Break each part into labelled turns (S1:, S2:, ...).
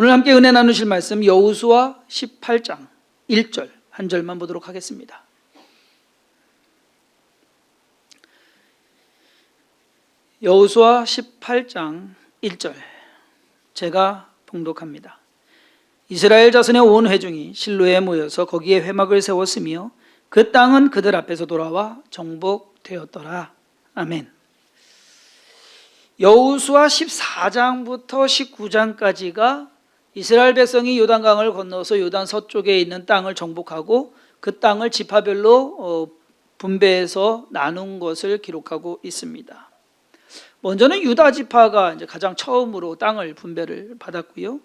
S1: 오늘 함께 은혜 나누실 말씀 여호수아 18장 1절 한 절만 보도록 하겠습니다. 여호수아 18장 1절 제가 봉독합니다. 이스라엘 자손의 온 회중이 실로에 모여서 거기에 회막을 세웠으며 그 땅은 그들 앞에서 돌아와 정복되었더라. 아멘. 여호수아 14장부터 19장까지가 이스라엘 백성이 요단강을 건너서 요단 서쪽에 있는 땅을 정복하고 그 땅을 지파별로 어, 분배해서 나눈 것을 기록하고 있습니다. 먼저는 유다 지파가 이제 가장 처음으로 땅을 분배를 받았고요.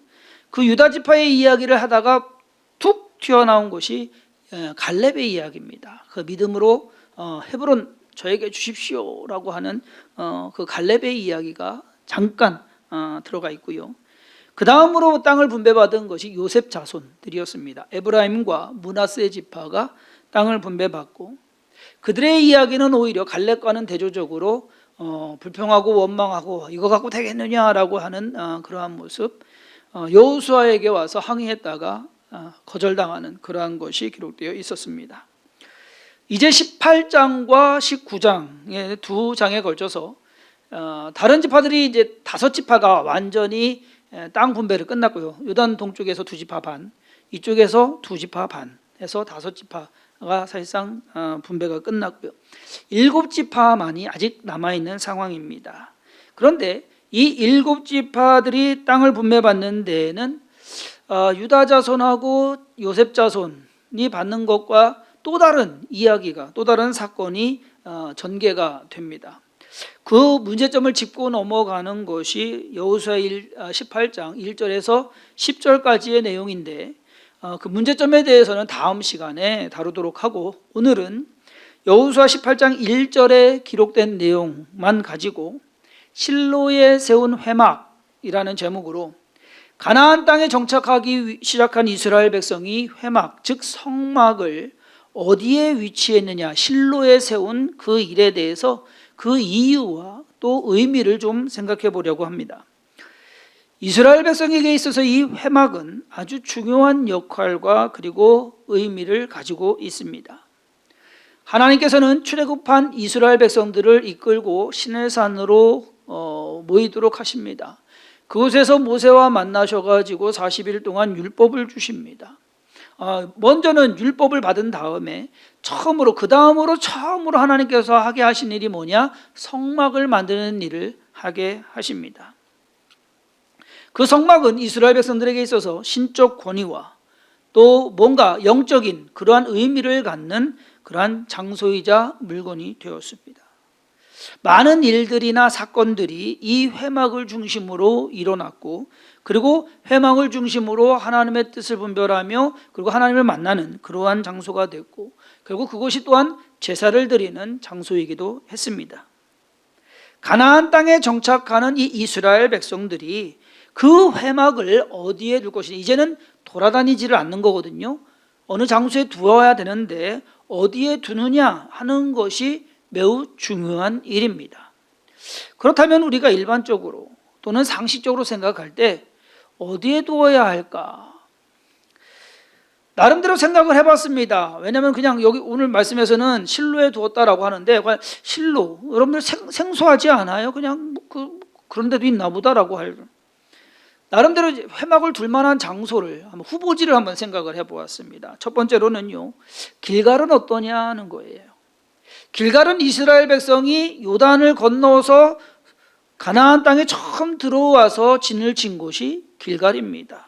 S1: 그 유다 지파의 이야기를 하다가 툭 튀어나온 것이 예, 갈렙의 이야기입니다. 그 믿음으로 어, 헤브론 저에게 주십시오라고 하는 어, 그 갈렙의 이야기가 잠깐 어, 들어가 있고요. 그 다음으로 땅을 분배받은 것이 요셉 자손들이었습니다. 에브라임과 문하스의 지파가 땅을 분배받고 그들의 이야기는 오히려 갈렙과는 대조적으로 어, 불평하고 원망하고 이거 갖고 되겠느냐라고 하는 어, 그러한 모습 어, 여호수아에게 와서 항의했다가 어, 거절당하는 그러한 것이 기록되어 있었습니다. 이제 18장과 19장의 두 장에 걸쳐서 어, 다른 지파들이 이제 다섯 지파가 완전히 에, 땅 분배를 끝났고요. 요단 동쪽에서 두 지파 반, 이쪽에서 두 지파 반 해서 다섯 지파가 사실상 어, 분배가 끝났고요. 일곱 지파만이 아직 남아 있는 상황입니다. 그런데 이 일곱 지파들이 땅을 분배받는 데에는 어, 유다 자손하고 요셉 자손이 받는 것과 또 다른 이야기가 또 다른 사건이 어, 전개가 됩니다. 그 문제점을 짚고 넘어가는 것이 여호수아 18장 1절에서 10절까지의 내용인데 어, 그 문제점에 대해서는 다음 시간에 다루도록 하고 오늘은 여호수아 18장 1절에 기록된 내용만 가지고 실로에 세운 회막이라는 제목으로 가나안 땅에 정착하기 시작한 이스라엘 백성이 회막 즉 성막을 어디에 위치했느냐 실로에 세운 그 일에 대해서 그 이유와 또 의미를 좀 생각해 보려고 합니다. 이스라엘 백성에게 있어서 이 회막은 아주 중요한 역할과 그리고 의미를 가지고 있습니다. 하나님께서는 출애굽한 이스라엘 백성들을 이끌고 시내산으로 어, 모이도록 하십니다. 그곳에서 모세와 만나셔 가지고 40일 동안 율법을 주십니다. 어, 먼저는 율법을 받은 다음에 처음으로 그 다음으로 처음으로 하나님께서 하게 하신 일이 뭐냐? 성막을 만드는 일을 하게 하십니다. 그 성막은 이스라엘 백성들에게 있어서 신적 권위와 또 뭔가 영적인 그러한 의미를 갖는 그러한 장소이자 물건이 되었습니다. 많은 일들이나 사건들이 이 회막을 중심으로 일어났고 그리고 회막을 중심으로 하나님의 뜻을 분별하며 그리고 하나님을 만나는 그러한 장소가 됐고 결국 그것이 또한 제사를 드리는 장소이기도 했습니다. 가나안 땅에 정착하는 이 이스라엘 백성들이 그 회막을 어디에 둘 것이냐 이제는 돌아다니지를 않는 거거든요. 어느 장소에 두어야 되는데 어디에 두느냐 하는 것이 매우 중요한 일입니다. 그렇다면 우리가 일반적으로 또는 상식적으로 생각할 때 어디에 두어야 할까? 나름대로 생각을 해봤습니다. 왜냐하면 그냥 여기 오늘 말씀에서는 실로에 두었다라고 하는데 실로 여러분들 생, 소하지 않아요? 그냥 그 그런 데도 있나 보다라고 할 나름대로 회막을 둘 만한 장소를 한번 후보지를 한번 생각을 해보았습니다. 첫 번째로는요 길갈은 어떠냐는 거예요. 길갈은 이스라엘 백성이 요단을 건너서 가나안 땅에 처음 들어와서 진을 친 곳이 길갈입니다.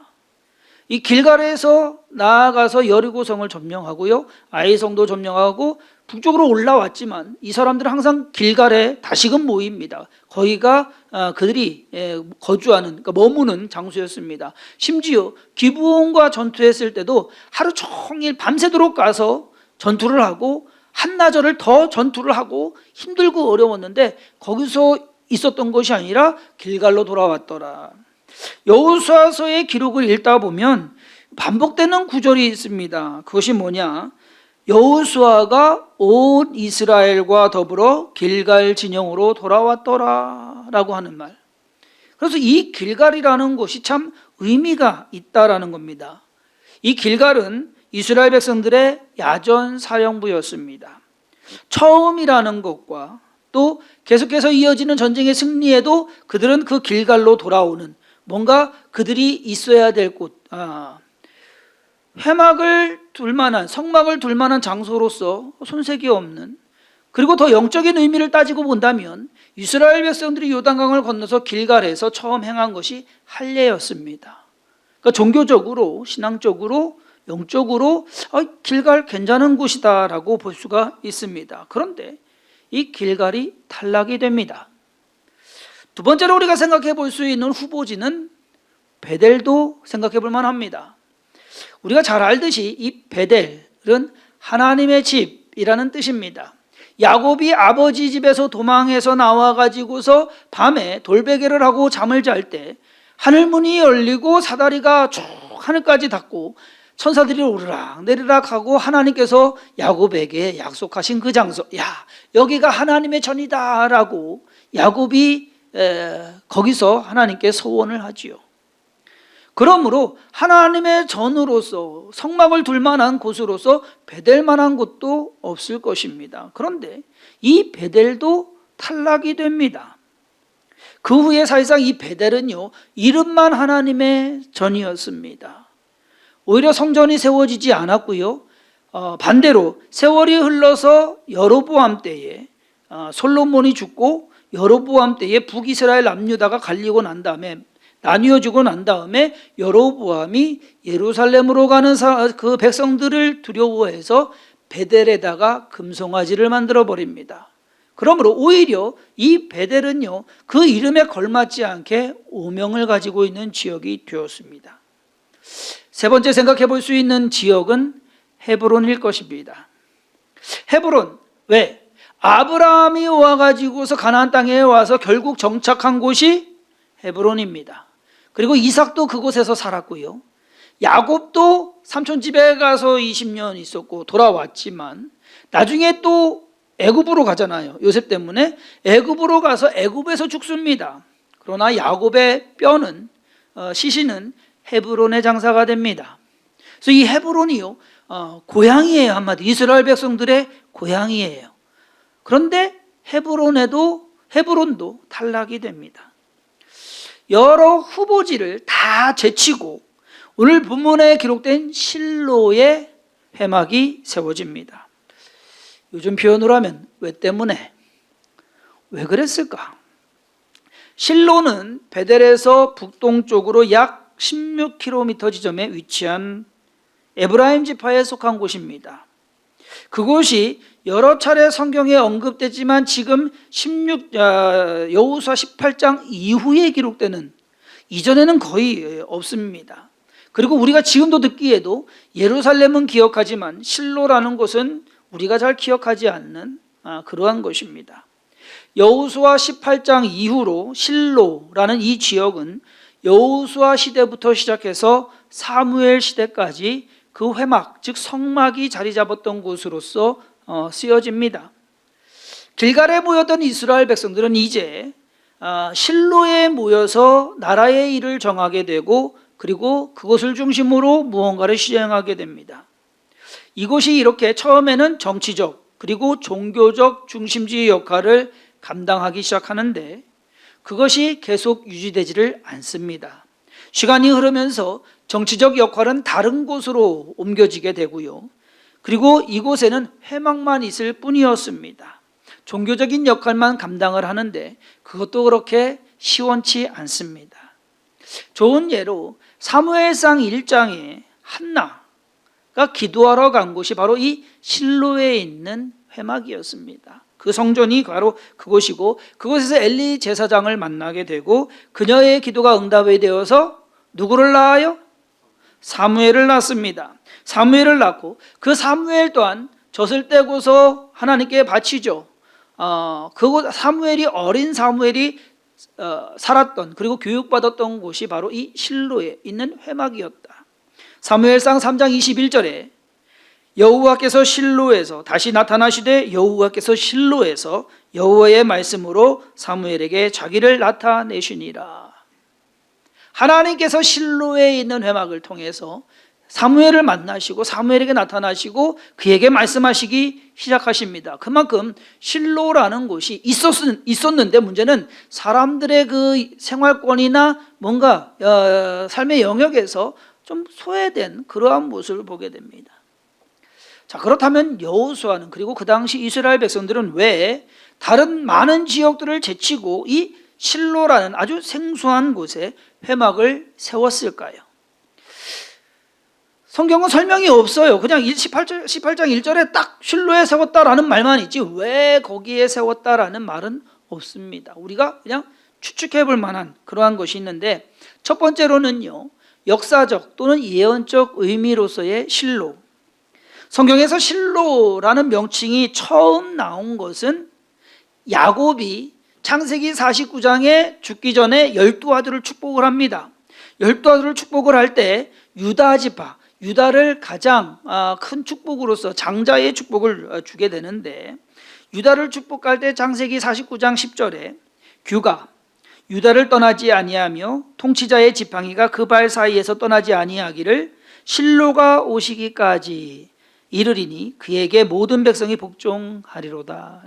S1: 이 길갈에서 나아가서 여리고성을 점령하고요. 아이성도 점령하고 북쪽으로 올라왔지만 이 사람들은 항상 길갈에 다시금 모입니다. 거기가 어, 그들이 예, 거주하는 그러니까 머무는 장소였습니다. 심지어 기부원과 전투했을 때도 하루 종일 밤새도록 가서 전투를 하고 한나절을 더 전투를 하고 힘들고 어려웠는데 거기서 있었던 것이 아니라 길갈로 돌아왔더라. 여호수아서의 기록을 읽다 보면 반복되는 구절이 있습니다. 그것이 뭐냐? 여호수아가 온 이스라엘과 더불어 길갈 진영으로 돌아왔더라라고 하는 말. 그래서 이 길갈이라는 곳이 참 의미가 있다라는 겁니다. 이 길갈은 이스라엘 백성들의 야전 사령부였습니다. 처음이라는 것과 또 계속해서 이어지는 전쟁의 승리에도 그들은 그 길갈로 돌아오는 뭔가 그들이 있어야 될 곳, 아, 회막을 둘 만한 성막을 둘 만한 장소로서 손색이 없는 그리고 더 영적인 의미를 따지고 본다면 이스라엘 백성들이 요단강을 건너서 길갈에서 처음 행한 것이 할례였습니다. 그러니까 종교적으로 신앙적으로 영적으로 아, 길갈 괜찮은 곳이다라고 볼 수가 있습니다. 그런데 이 길갈이 탈락이 됩니다. 두 번째로 우리가 생각해 볼 수 있는 후보지는 베델도 생각해 볼 만합니다. 우리가 잘 알듯이 이 베델은 하나님의 집이라는 뜻입니다. 야곱이 아버지 집에서 도망해서 나와 가지고서 밤에 돌베개를 하고 잠을 잘 때 하늘 문이 열리고 사다리가 쭉 하늘까지 닿고 천사들이 오르락 내리락 하고 하나님께서 야곱에게 약속하신 그 장소 야 여기가 하나님의 전이다라고 야곱이 에, 거기서 하나님께 소원을 하지요. 그러므로 하나님의 전으로서 성막을 둘 만한 곳으로서 베델 만한 곳도 없을 것입니다. 그런데 이 베델도 탈락이 됩니다. 그 후에 사실상 이 베델은요, 이름만 하나님의 전이었습니다. 오히려 성전이 세워지지 않았고요. 어, 반대로 세월이 흘러서 여로보암 때에 어, 솔로몬이 죽고 여로보암 때에 북이스라엘 남유다가 갈리고 난 다음에 나뉘어지고 난 다음에 여로보암이 예루살렘으로 가는 사, 그 백성들을 두려워해서 베델에다가 금송아지를 만들어 버립니다. 그러므로 오히려 이 베델은요 그 이름에 걸맞지 않게 오명을 가지고 있는 지역이 되었습니다. 세 번째 생각해 볼 수 있는 지역은 헤브론일 것입니다. 헤브론 왜? 아브라함이 와가지고서 가나안 땅에 와서 결국 정착한 곳이 헤브론입니다. 그리고 이삭도 그곳에서 살았고요. 야곱도 삼촌 집에 가서 20년 있었고 돌아왔지만 나중에 또 애굽으로 가잖아요. 요셉 때문에 애굽으로 가서 애굽에서 죽습니다. 그러나 야곱의 뼈는 어, 시신은 헤브론의 장사가 됩니다. 그래서 이 헤브론이요 어, 고향이에요 한마디 이스라엘 백성들의 고향이에요. 그런데 헤브론에도 헤브론도 탈락이 됩니다. 여러 후보지를 다 제치고 오늘 본문에 기록된 실로의 회막이 세워집니다. 요즘 표현으로 하면 왜 때문에 왜 그랬을까? 실로는 베델에서 북동쪽으로 약 16km 지점에 위치한 에브라임 지파에 속한 곳입니다. 그곳이 여러 차례 성경에 언급되지만 지금 16 아, 여호수아 18장 이후에 기록되는 이전에는 거의 없습니다. 그리고 우리가 지금도 듣기에도 예루살렘은 기억하지만 실로라는 곳은 우리가 잘 기억하지 않는 아, 그러한 것입니다. 여호수아 18장 이후로 실로라는 이 지역은 여호수아 시대부터 시작해서 사무엘 시대까지 그 회막 즉 성막이 자리 잡았던 곳으로서 어, 쓰여집니다. 길갈에 모였던 이스라엘 백성들은 이제 아, 실로에 모여서 나라의 일을 정하게 되고 그리고 그것을 중심으로 무언가를 시행하게 됩니다. 이곳이 이렇게 처음에는 정치적 그리고 종교적 중심지의 역할을 감당하기 시작하는데 그것이 계속 유지되지를 않습니다. 시간이 흐르면서 정치적 역할은 다른 곳으로 옮겨지게 되고요. 그리고 이곳에는 회막만 있을 뿐이었습니다. 종교적인 역할만 감당을 하는데 그것도 그렇게 시원치 않습니다. 좋은 예로 사무엘상 1장에 한나가 기도하러 간 곳이 바로 이 실로에 있는 회막이었습니다. 그 성전이 바로 그곳이고 그곳에서 엘리 제사장을 만나게 되고 그녀의 기도가 응답이 되어서 누구를 낳아요? 사무엘을 낳습니다. 사무엘을 낳고 그 사무엘 또한 젖을 떼고서 하나님께 바치죠. 어, 그곳 사무엘이 어린 사무엘이 어, 살았던 그리고 교육받았던 곳이 바로 이 실로에 있는 회막이었다. 사무엘상 3장 21절에 여호와께서 실로에서 다시 나타나시되 여호와께서 실로에서 여호와의 말씀으로 사무엘에게 자기를 나타내시니라. 하나님께서 실로에 있는 회막을 통해서 사무엘을 만나시고 사무엘에게 나타나시고 그에게 말씀하시기 시작하십니다. 그만큼 실로라는 곳이 있었, 있었는데 문제는 사람들의 그 생활권이나 뭔가 어, 삶의 영역에서 좀 소외된 그러한 모습을 보게 됩니다. 자 그렇다면 여호수아는 그리고 그 당시 이스라엘 백성들은 왜 다른 많은 지역들을 제치고 이 실로라는 아주 생소한 곳에 회막을 세웠을까요? 성경은 설명이 없어요. 그냥 18장, 18장 1절에 딱 실로에 세웠다라는 말만 있지 왜 거기에 세웠다라는 말은 없습니다. 우리가 그냥 추측해 볼 만한 그러한 것이 있는데 첫 번째로는요. 역사적 또는 예언적 의미로서의 실로. 성경에서 실로라는 명칭이 처음 나온 것은 야곱이 창세기 49장에 죽기 전에 열두 아들을 축복을 합니다. 열두 아들을 축복을 할 때 유다 지파, 유다를 가장 아, 큰 축복으로서 장자의 축복을 어, 주게 되는데 유다를 축복할 때 창세기 49장 10절에 규가 유다를 떠나지 아니하며 통치자의 지팡이가 그 발 사이에서 떠나지 아니하기를 실로가 오시기까지 이르리니 그에게 모든 백성이 복종하리로다.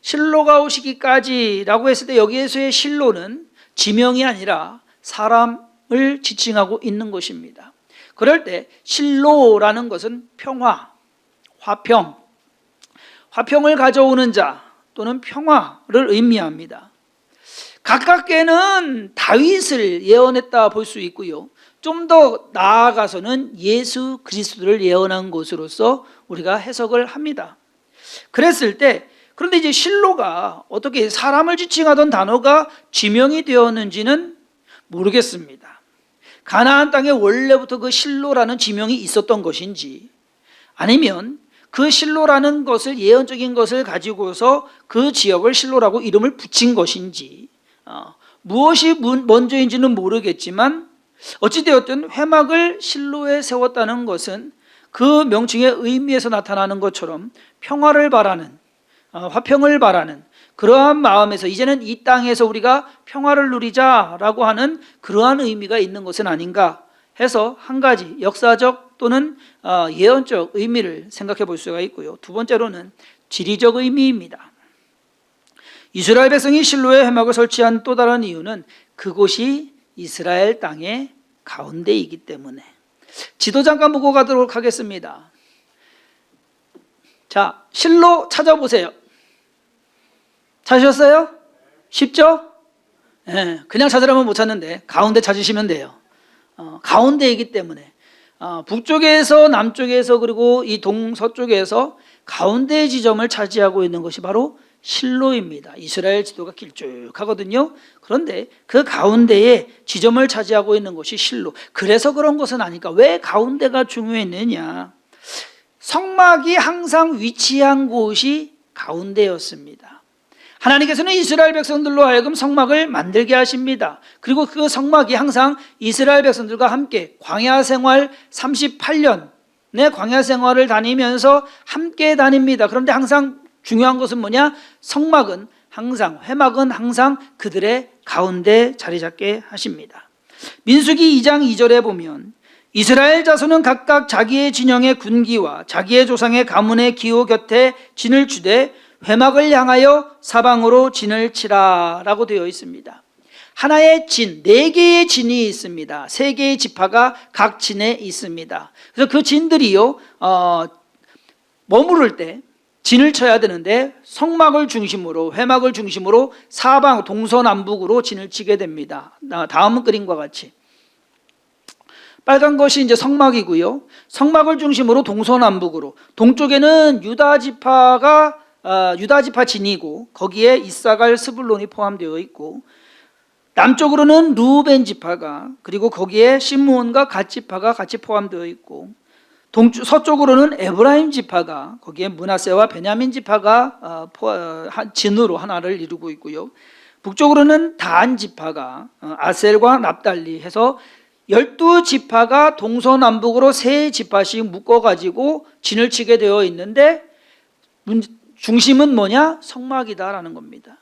S1: 실로가 오시기까지라고 했을 때 여기에서의 실로는 지명이 아니라 사람을 지칭하고 있는 것입니다. 그럴 때 실로라는 것은 평화, 화평, 화평을 가져오는 자 또는 평화를 의미합니다. 가깝게는 다윗을 예언했다 볼 수 있고요. 좀 더 나아가서는 예수 그리스도를 예언한 것으로서 우리가 해석을 합니다. 그랬을 때 그런데 이제 실로가 어떻게 사람을 지칭하던 단어가 지명이 되었는지는 모르겠습니다. 가나안 땅에 원래부터 그 실로라는 지명이 있었던 것인지 아니면 그 실로라는 것을 예언적인 것을 가지고서 그 지역을 실로라고 이름을 붙인 것인지 어, 무엇이 먼저인지는 모르겠지만 어찌되었든 회막을 실로에 세웠다는 것은 그 명칭의 의미에서 나타나는 것처럼 평화를 바라는 어, 화평을 바라는 그러한 마음에서 이제는 이 땅에서 우리가 평화를 누리자라고 하는 그러한 의미가 있는 것은 아닌가 해서 한 가지 역사적 또는 어, 예언적 의미를 생각해 볼 수가 있고요. 두 번째로는 지리적 의미입니다. 이스라엘 백성이 실로에 회막을 설치한 또 다른 이유는 그곳이 이스라엘 땅의 가운데이기 때문에 지도 잠깐 보고 가도록 하겠습니다. 자, 실로 찾아보세요. 찾으셨어요? 쉽죠? 예, 그냥 찾으라면 못 찾는데 가운데 찾으시면 돼요. 어, 가운데이기 때문에 어, 북쪽에서 남쪽에서 그리고 이 동서쪽에서 가운데 지점을 차지하고 있는 것이 바로 실로입니다. 이스라엘 지도가 길쭉하거든요. 그런데 그 가운데에 지점을 차지하고 있는 것이 실로. 그래서 그런 것은 아니까 왜 가운데가 중요했느냐? 성막이 항상 위치한 곳이 가운데였습니다. 하나님께서는 이스라엘 백성들로 하여금 성막을 만들게 하십니다. 그리고 그 성막이 항상 이스라엘 백성들과 함께 광야 생활 38년 내 광야 생활을 다니면서 함께 다닙니다. 그런데 항상 중요한 것은 뭐냐? 성막은 항상 회막은 항상 그들의 가운데 자리 잡게 하십니다. 민수기 2장 2절에 보면 이스라엘 자손은 각각 자기의 진영의 군기와 자기의 조상의 가문의 기호 곁에 진을 주되 회막을 향하여 사방으로 진을 치라라고 되어 있습니다. 하나의 진, 네 개의 진이 있습니다. 세 개의 지파가 각 진에 있습니다. 그래서 그 진들이요, 어, 머무를 때 진을 쳐야 되는데 성막을 중심으로 회막을 중심으로 사방 동서남북으로 진을 치게 됩니다. 다음 그림과 같이 빨간 것이 이제 성막이고요. 성막을 중심으로 동서남북으로 동쪽에는 유다 지파가 어, 유다 지파 진이고 거기에 이사갈 스불론이 포함되어 있고 남쪽으로는 루벤 지파가 그리고 거기에 시므온과 갓 지파가 같이 포함되어 있고 동쪽 서쪽으로는 에브라임 지파가 거기에 문하세와 베냐민 지파가 어, 어, 진으로 하나를 이루고 있고요. 북쪽으로는 단 지파가 아셀과 납달리 해서 열두 지파가 동서남북으로 세 지파씩 묶어가지고 진을 치게 되어 있는데 중심은 뭐냐? 성막이다라는 겁니다.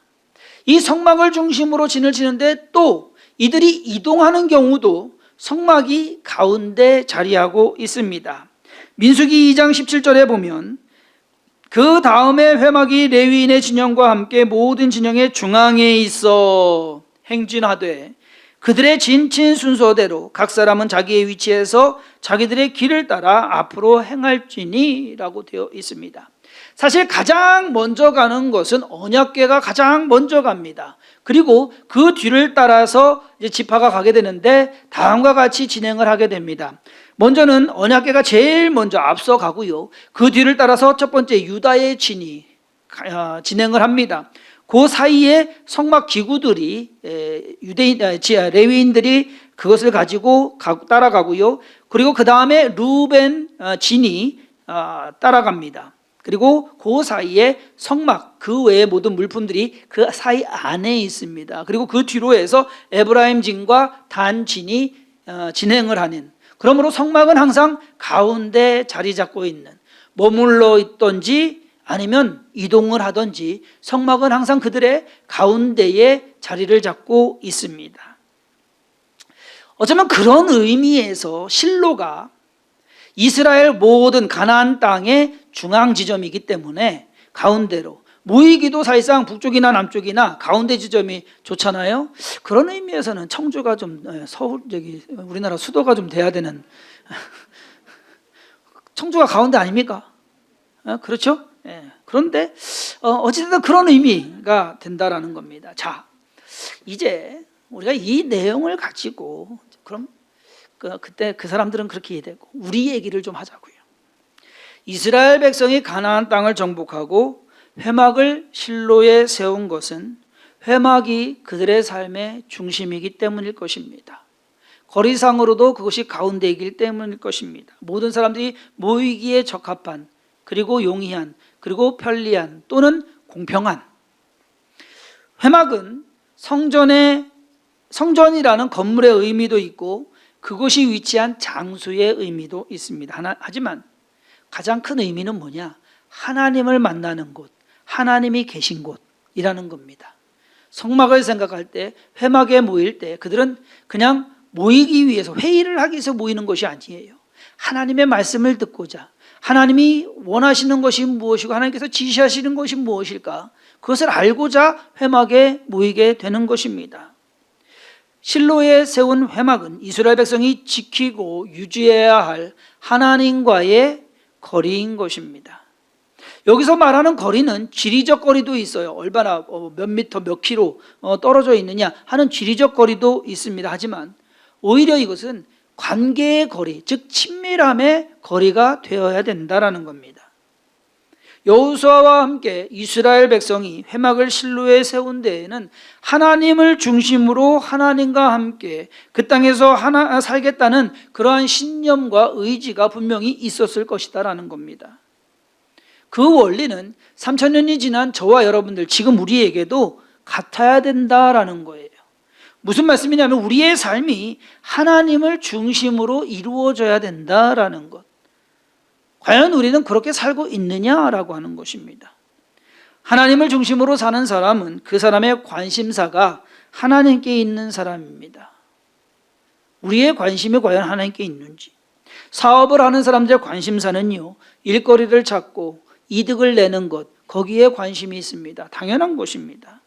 S1: 이 성막을 중심으로 진을 치는데 또 이들이 이동하는 경우도 성막이 가운데 자리하고 있습니다. 민수기 2장 17절에 보면 그 다음에 회막이 레위인의 진영과 함께 모든 진영의 중앙에 있어 행진하되 그들의 진친 순서대로 각 사람은 자기의 위치에서 자기들의 길을 따라 앞으로 행할지니라고 되어 있습니다. 사실 가장 먼저 가는 것은 언약궤가 가장 먼저 갑니다. 그리고 그 뒤를 따라서 이제 지파가 가게 되는데 다음과 같이 진행을 하게 됩니다. 먼저는 언약궤가 제일 먼저 앞서 가고요. 그 뒤를 따라서 첫 번째 유다의 진이 아, 진행을 합니다. 그 사이에 성막 기구들이 에, 유대인 아, 지- 아, 레위인들이 그것을 가지고 가- 따라가고요. 그리고 그 다음에 루벤 아, 진이 아, 따라갑니다. 그리고 그 사이에 성막 그 외의 모든 물품들이 그 사이 안에 있습니다. 그리고 그 뒤로 해서 에브라임 진과 단 진이 어, 진행을 하는 그러므로 성막은 항상 가운데 자리 잡고 있는 머물러 있던지 아니면 이동을 하던지 성막은 항상 그들의 가운데에 자리를 잡고 있습니다. 어쩌면 그런 의미에서 실로가 이스라엘 모든 가나안 땅의 중앙 지점이기 때문에 가운데로 모이기도 사실상 북쪽이나 남쪽이나 가운데 지점이 좋잖아요. 그런 의미에서는 청주가 좀 에, 서울 저기 우리나라 수도가 좀 돼야 되는 청주가 가운데 아닙니까? 어, 그렇죠? 예. 그런데 어, 어찌됐든 그런 의미가 된다라는 겁니다. 자, 이제 우리가 이 내용을 가지고 그럼 그, 그때 그 사람들은 그렇게 이해되고 우리 얘기를 좀 하자고요. 이스라엘 백성이 가나안 땅을 정복하고 회막을 실로에 세운 것은 회막이 그들의 삶의 중심이기 때문일 것입니다. 거리상으로도 그것이 가운데이기 때문일 것입니다. 모든 사람들이 모이기에 적합한 그리고 용이한 그리고 편리한 또는 공평한 회막은 성전의 성전이라는 건물의 의미도 있고 그곳이 위치한 장소의 의미도 있습니다. 하나, 하지만 가장 큰 의미는 뭐냐? 하나님을 만나는 곳, 하나님이 계신 곳이라는 겁니다. 성막을 생각할 때, 회막에 모일 때 그들은 그냥 모이기 위해서 회의를 하기 위해서 모이는 것이 아니에요. 하나님의 말씀을 듣고자 하나님이 원하시는 것이 무엇이고 하나님께서 지시하시는 것이 무엇일까? 그것을 알고자 회막에 모이게 되는 것입니다. 실로에 세운 회막은 이스라엘 백성이 지키고 유지해야 할 하나님과의 거리인 것입니다. 여기서 말하는 거리는 지리적 거리도 있어요. 얼마나 어, 몇 미터, 몇 킬로 어, 떨어져 있느냐 하는 지리적 거리도 있습니다. 하지만 오히려 이것은 관계의 거리, 즉 친밀함의 거리가 되어야 된다라는 겁니다. 여호수아와 함께 이스라엘 백성이 회막을 실로에 세운 데에는 하나님을 중심으로 하나님과 함께 그 땅에서 하나 살겠다는 그러한 신념과 의지가 분명히 있었을 것이다라는 겁니다. 그 원리는 3천 년이 지난 저와 여러분들 지금 우리에게도 같아야 된다라는 거예요. 무슨 말씀이냐면 우리의 삶이 하나님을 중심으로 이루어져야 된다라는 것. 과연 우리는 그렇게 살고 있느냐라고 하는 것입니다. 하나님을 중심으로 사는 사람은 그 사람의 관심사가 하나님께 있는 사람입니다. 우리의 관심이 과연 하나님께 있는지. 사업을 하는 사람들의 관심사는요, 일거리를 찾고 이득을 내는 것, 거기에 관심이 있습니다. 당연한 것입니다.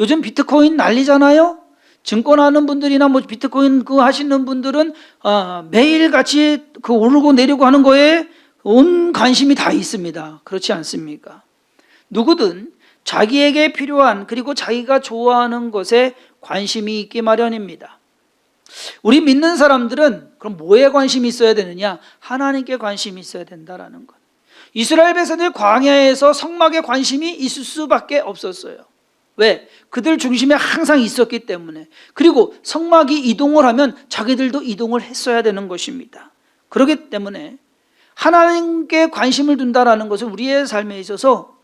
S1: 요즘 비트코인 난리잖아요? 증권하는 분들이나 뭐 비트코인 그 하시는 분들은 아, 매일 같이 그 오르고 내리고 하는 거에 온 관심이 다 있습니다. 그렇지 않습니까? 누구든 자기에게 필요한 그리고 자기가 좋아하는 것에 관심이 있기 마련입니다. 우리 믿는 사람들은 그럼 뭐에 관심이 있어야 되느냐? 하나님께 관심이 있어야 된다라는 것. 이스라엘 백성들 광야에서 성막에 관심이 있을 수밖에 없었어요. 왜? 그들 중심에 항상 있었기 때문에. 그리고 성막이 이동을 하면 자기들도 이동을 했어야 되는 것입니다. 그렇기 때문에 하나님께 관심을 둔다라는 것은 우리의 삶에 있어서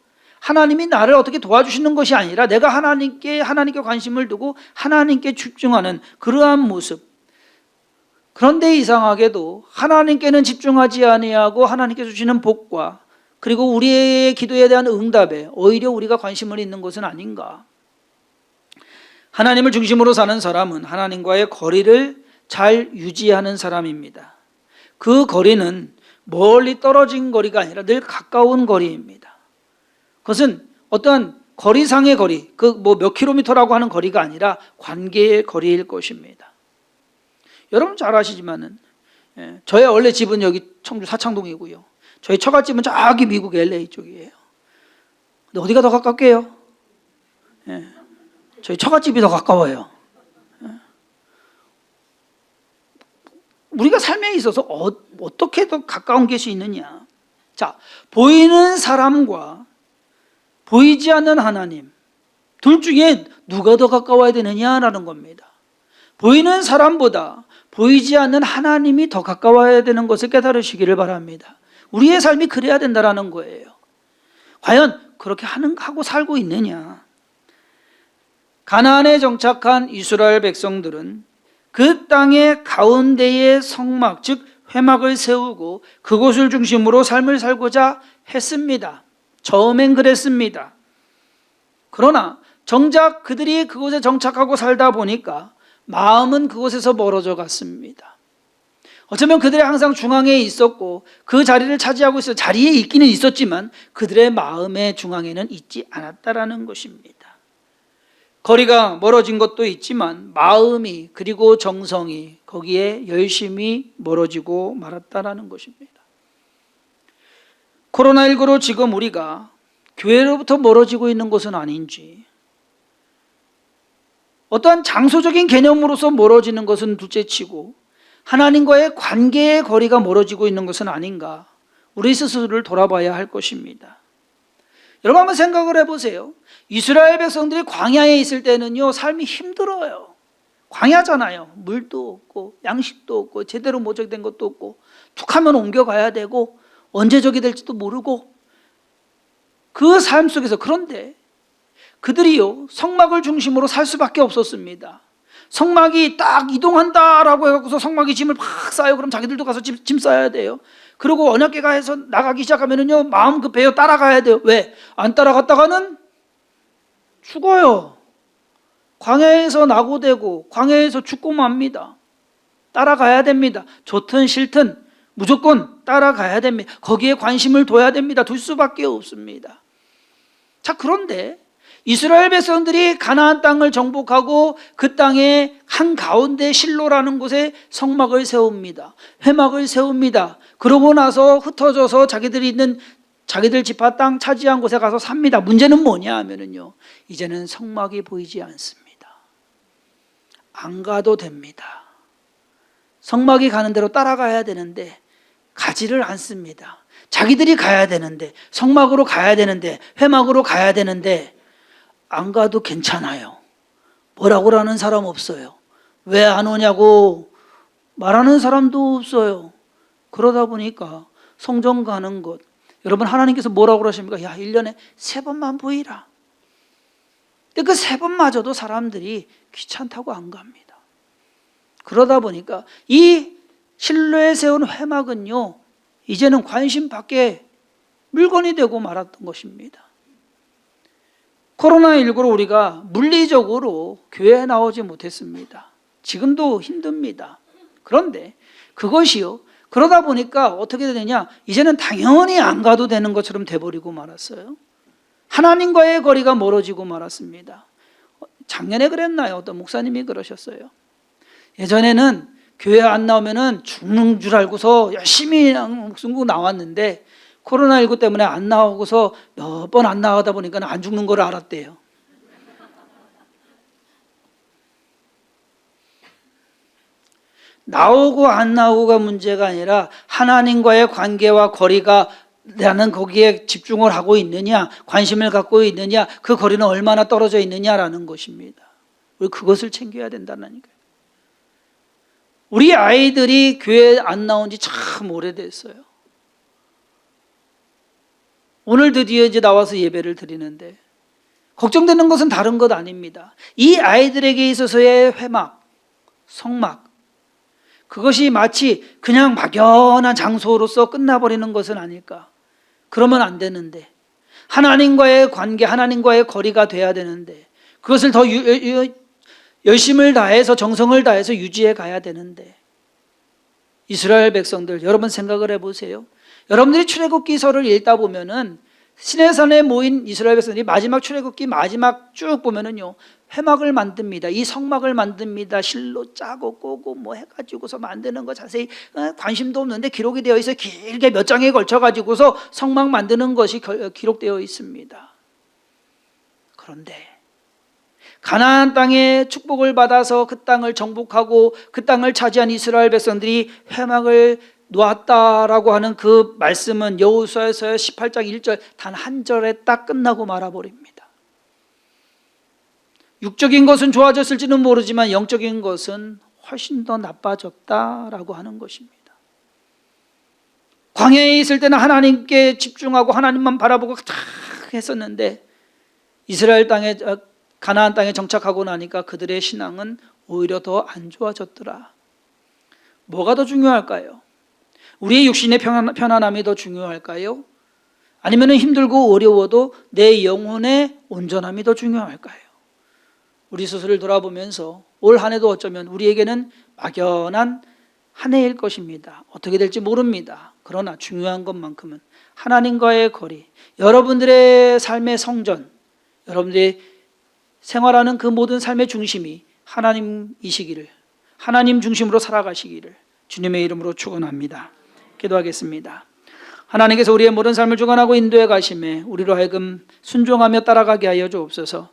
S1: 하나님이 나를 어떻게 도와주시는 것이 아니라 내가 하나님께 하나님께 관심을 두고 하나님께 집중하는 그러한 모습. 그런데 이상하게도 하나님께는 집중하지 아니하고 하나님께 주시는 복과 그리고 우리의 기도에 대한 응답에 오히려 우리가 관심을 있는 것은 아닌가. 하나님을 중심으로 사는 사람은 하나님과의 거리를 잘 유지하는 사람입니다. 그 거리는 멀리 떨어진 거리가 아니라 늘 가까운 거리입니다. 그것은 어떠한 거리상의 거리, 그 뭐 몇 킬로미터라고 하는 거리가 아니라 관계의 거리일 것입니다. 여러분 잘 아시지만은 예, 저의 원래 집은 여기 청주 사창동이고요. 저희 처갓집은 저기 미국 LA 쪽이에요. 근데 어디가 더 가깝게요? 예, 저희 처갓집이 더 가까워요. 예. 우리가 삶에 있어서 어, 어떻게 더 가까운 것이 있느냐? 자, 보이는 사람과 보이지 않는 하나님 둘 중에 누가 더 가까워야 되느냐라는 겁니다. 보이는 사람보다 보이지 않는 하나님이 더 가까워야 되는 것을 깨달으시기를 바랍니다. 우리의 삶이 그래야 된다라는 거예요. 과연 그렇게 하는 하고 살고 있느냐? 가나안에 정착한 이스라엘 백성들은 그 땅의 가운데의 성막 즉 회막을 세우고 그곳을 중심으로 삶을 살고자 했습니다. 처음엔 그랬습니다. 그러나 정작 그들이 그곳에 정착하고 살다 보니까 마음은 그곳에서 멀어져 갔습니다. 어쩌면 그들이 항상 중앙에 있었고 그 자리를 차지하고 있어 자리에 있기는 있었지만 그들의 마음의 중앙에는 있지 않았다라는 것입니다. 거리가 멀어진 것도 있지만 마음이 그리고 정성이 거기에 열심히 멀어지고 말았다라는 것입니다. 코로나19로 지금 우리가 교회로부터 멀어지고 있는 것은 아닌지 어떠한 장소적인 개념으로서 멀어지는 것은 둘째 치고 하나님과의 관계의 거리가 멀어지고 있는 것은 아닌가 우리 스스로를 돌아봐야 할 것입니다. 여러분 한번 생각을 해보세요. 이스라엘 백성들이 광야에 있을 때는요 삶이 힘들어요. 광야잖아요. 물도 없고 양식도 없고 제대로 모적된 것도 없고 툭하면 옮겨가야 되고 언제 적이 될지도 모르고 그 삶 속에서 그런데 그들이요 성막을 중심으로 살 수밖에 없었습니다. 성막이 딱 이동한다라고 해갖고서 성막이 짐을 팍 싸요. 그럼 자기들도 가서 짐, 짐 싸야 돼요. 그리고 언약계가 해서 나가기 시작하면은요 마음 급해요. 따라가야 돼요. 왜? 안 따라갔다가는 죽어요. 광야에서 낙오되고 광야에서 죽고 맙니다. 따라가야 됩니다. 좋든 싫든 무조건 따라가야 됩니다. 거기에 관심을 둬야 됩니다. 둘 수밖에 없습니다. 자, 그런데 이스라엘 백성들이 가나안 땅을 정복하고 그 땅의 한 가운데 실로라는 곳에 성막을 세웁니다. 회막을 세웁니다. 그러고 나서 흩어져서 자기들이 있는 자기들 지파 땅 차지한 곳에 가서 삽니다. 문제는 뭐냐 하면은요. 이제는 성막이 보이지 않습니다. 안 가도 됩니다. 성막이 가는 대로 따라가야 되는데 가지를 않습니다. 자기들이 가야 되는데 성막으로 가야 되는데 회막으로 가야 되는데 안 가도 괜찮아요. 뭐라고 하는 사람 없어요. 왜 안 오냐고 말하는 사람도 없어요. 그러다 보니까 성전 가는 것 여러분 하나님께서 뭐라고 그러십니까? 야, 1년에 세 번만 보이라. 근데 그 세 번마저도 사람들이 귀찮다고 안 갑니다. 그러다 보니까 이 실로에 세운 회막은요, 이제는 관심 밖에 물건이 되고 말았던 것입니다. 코로나19로 우리가 물리적으로 교회에 나오지 못했습니다. 지금도 힘듭니다. 그런데 그것이요, 그러다 보니까 어떻게 되느냐, 이제는 당연히 안 가도 되는 것처럼 돼버리고 말았어요. 하나님과의 거리가 멀어지고 말았습니다. 작년에 그랬나요? 어떤 목사님이 그러셨어요. 예전에는 교회 안 나오면은 죽는 줄 알고서 열심히 목숨 고 나왔는데 코로나19 때문에 안 나오고서 몇 번 안 나가다 보니까 안 죽는 걸 알았대요. 나오고 안 나오고가 문제가 아니라 하나님과의 관계와 거리가 나는 거기에 집중을 하고 있느냐, 관심을 갖고 있느냐, 그 거리는 얼마나 떨어져 있느냐라는 것입니다. 우리 그것을 챙겨야 된다니까요. 우리 아이들이 교회 안 나온 지 참 오래됐어요. 오늘 드디어 이제 나와서 예배를 드리는데 걱정되는 것은 다른 것 아닙니다. 이 아이들에게 있어서의 회막, 성막, 그것이 마치 그냥 막연한 장소로서 끝나버리는 것은 아닐까. 그러면 안 되는데. 하나님과의 관계, 하나님과의 거리가 돼야 되는데. 그것을 더 유, 유, 열심을 다해서 정성을 다해서 유지해 가야 되는데 이스라엘 백성들 여러분 생각을 해보세요. 여러분들이 출애굽기서를 읽다 보면은 시내산에 모인 이스라엘 백성들이 마지막 출애굽기 마지막 쭉 보면은요 회막을 만듭니다. 이 성막을 만듭니다. 실로 짜고 꼬고 뭐 해가지고서 만드는 거 자세히 어, 관심도 없는데 기록이 되어 있어 길게 몇 장에 걸쳐 가지고서 성막 만드는 것이 결- 기록되어 있습니다. 그런데 가나안 땅에 축복을 받아서 그 땅을 정복하고 그 땅을 차지한 이스라엘 백성들이 회막을 놓았다라고 하는 그 말씀은 여호수아에서 18장 1절 단 한 절에 딱 끝나고 말아 버립니다. 육적인 것은 좋아졌을지는 모르지만 영적인 것은 훨씬 더 나빠졌다라고 하는 것입니다. 광야에 있을 때는 하나님께 집중하고 하나님만 바라보고 탁 했었는데 이스라엘 땅에 어, 가나안 땅에 정착하고 나니까 그들의 신앙은 오히려 더 안 좋아졌더라. 뭐가 더 중요할까요? 우리의 육신의 평안, 편안함이 더 중요할까요? 아니면 힘들고 어려워도 내 영혼의 온전함이 더 중요할까요? 우리 스스로를 돌아보면서 올 한 해도 어쩌면 우리에게는 막연한 한 해일 것입니다. 어떻게 될지 모릅니다. 그러나 중요한 것만큼은 하나님과의 거리, 여러분들의 삶의 성전, 여러분들의 생활하는 그 모든 삶의 중심이 하나님이시기를, 하나님 중심으로 살아가시기를 주님의 이름으로 축원합니다. 기도하겠습니다. 하나님께서 우리의 모든 삶을 주관하고 인도해 가심에 우리로 하여금 순종하며 따라가게 하여 주옵소서.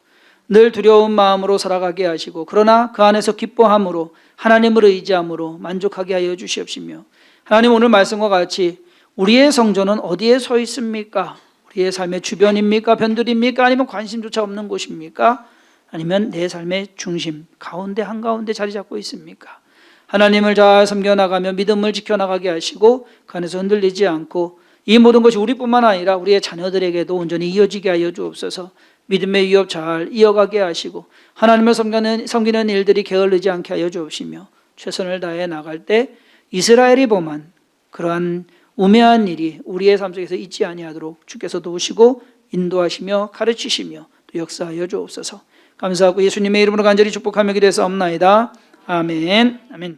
S1: 늘 두려운 마음으로 살아가게 하시고 그러나 그 안에서 기뻐함으로 하나님을 의지함으로 만족하게 하여 주시옵시며 하나님 오늘 말씀과 같이 우리의 성전은 어디에 서 있습니까? 우리의 삶의 주변입니까? 변들입니까? 아니면 관심조차 없는 곳입니까? 아니면 내 삶의 중심 가운데 한가운데 자리 잡고 있습니까? 하나님을 잘 섬겨 나가며 믿음을 지켜 나가게 하시고 그 안에서 흔들리지 않고 이 모든 것이 우리뿐만 아니라 우리의 자녀들에게도 온전히 이어지게 하여 주옵소서. 믿음의 위협 잘 이어가게 하시고 하나님을 섬기는, 섬기는 일들이 게을르지 않게 하여 주옵시며 최선을 다해 나갈 때 이스라엘이 범한 그러한 우매한 일이 우리의 삶 속에서 있지 아니하도록 주께서 도우시고 인도하시며 가르치시며 또 역사하여 주옵소서. 감사하고 예수님의 이름으로 간절히 축복하며 기도해서 없나이다. 아멘. 아멘.